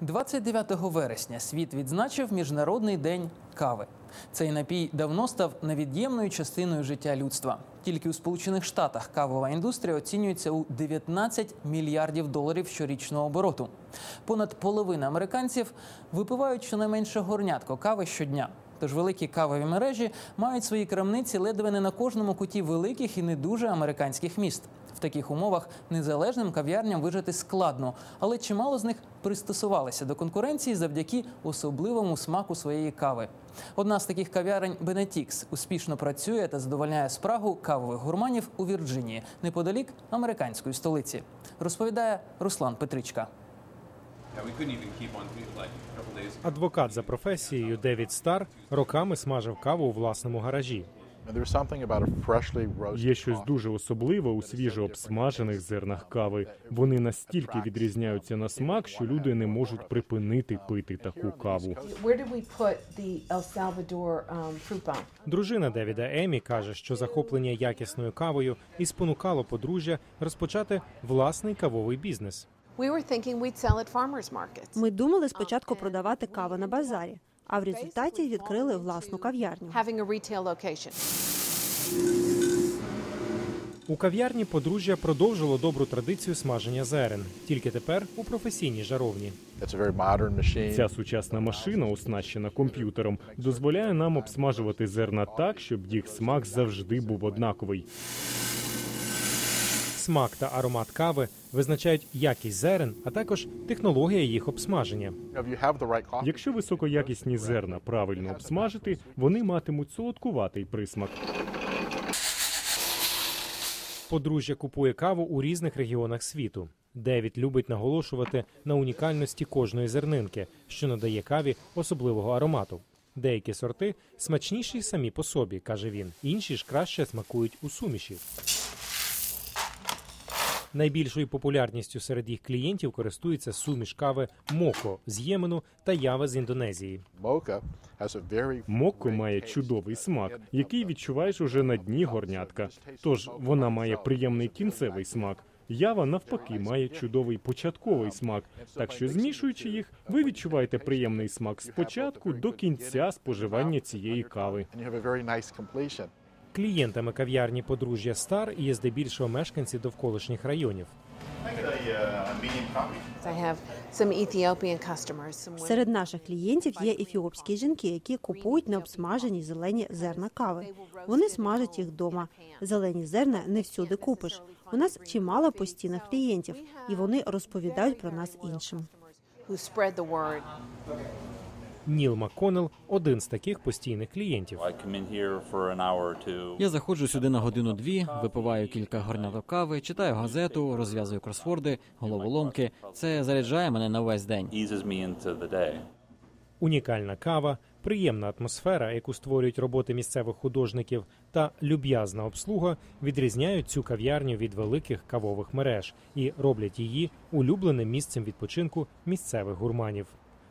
29 вересня світ відзначив Міжнародний день кави. Цей напій давно став невід'ємною частиною життя людства. Тільки у Сполучених Штатах кавова індустрія оцінюється у 19 мільярдів доларів щорічного обороту. Понад половина американців випивають щонайменше горнятко кави щодня. Тож великі кавові мережі мають свої крамниці ледве не на кожному куті великих і не дуже американських міст. В таких умовах незалежним кав'ярням вижити складно, але чимало з них пристосувалися до конкуренції завдяки особливому смаку своєї кави. Одна з таких кав'ярень Бенетікс успішно працює та задовольняє спрагу кавових гурманів у Вірджинії, неподалік американської столиці. Розповідає Руслан Петричка. Адвокат за професією Девід Стар роками смажив каву у власному гаражі. There's something about a freshly roasted Є щось дуже особливе у свіжо обсмажених зернах кави. Вони настільки відрізняються на смак, що люди не можуть припинити пити таку каву. Where did we put the El Salvador um? Дружина Девіда Емі каже, що захоплення якісною кавою і спонукало подружжя розпочати власний кавовий бізнес. We were thinking we'd sell at farmers markets. Ми думали спочатку продавати каву на базарі, а в результаті відкрили власну кав'ярню. Having a retail location. У кав'ярні подружжя продовжило добру традицію смаження зерен, тільки тепер у професійній жаровні. It's a very modern machine. Ця сучасна машина, оснащена комп'ютером, дозволяє нам обсмажувати зерна так, щоб їх смак завжди був однаковий. Смак та аромат кави визначають якість зерен, а також технологія їх обсмаження. Якщо високоякісні зерна правильно обсмажити, вони матимуть солодкуватий присмак. Подружжя купує каву у різних регіонах світу. Девід любить наголошувати на унікальності кожної зернинки, що надає каві особливого аромату. Деякі сорти смачніші самі по собі, каже він, інші ж краще смакують у суміші. Найбільшою популярністю серед їх клієнтів користується суміш кави Моко з Ємену та Ява з Індонезії. Мокко має чудовий смак, який відчуваєш уже на дні горнятка. Тож вона має приємний кінцевий смак. Ява навпаки має чудовий початковий смак. Так що змішуючи їх, ви відчуваєте приємний смак спочатку до кінця споживання цієї кави. Клієнтами кав'ярні подружжя Стар є здебільшого мешканці довколишніх районів. Серед наших клієнтів є ефіопські жінки, які купують необсмажені зелені зерна кави. Вони смажать їх вдома. Зелені зерна не всюди купиш. У нас чимало постійних клієнтів, і вони розповідають про нас іншим. Ніл Макконел один з таких постійних клієнтів. Я заходжу сюди на годину-дві, випиваю кілька горняток кави, читаю газету, розв'язую кросворди, головоломки. Це заряджає мене на весь день. Унікальна кава, приємна атмосфера, яку створюють роботи місцевих художників, та люб'язна обслуга відрізняють цю кав'ярню від великих кавових мереж і роблять її улюбленим місцем відпочинку місцевих гурманів.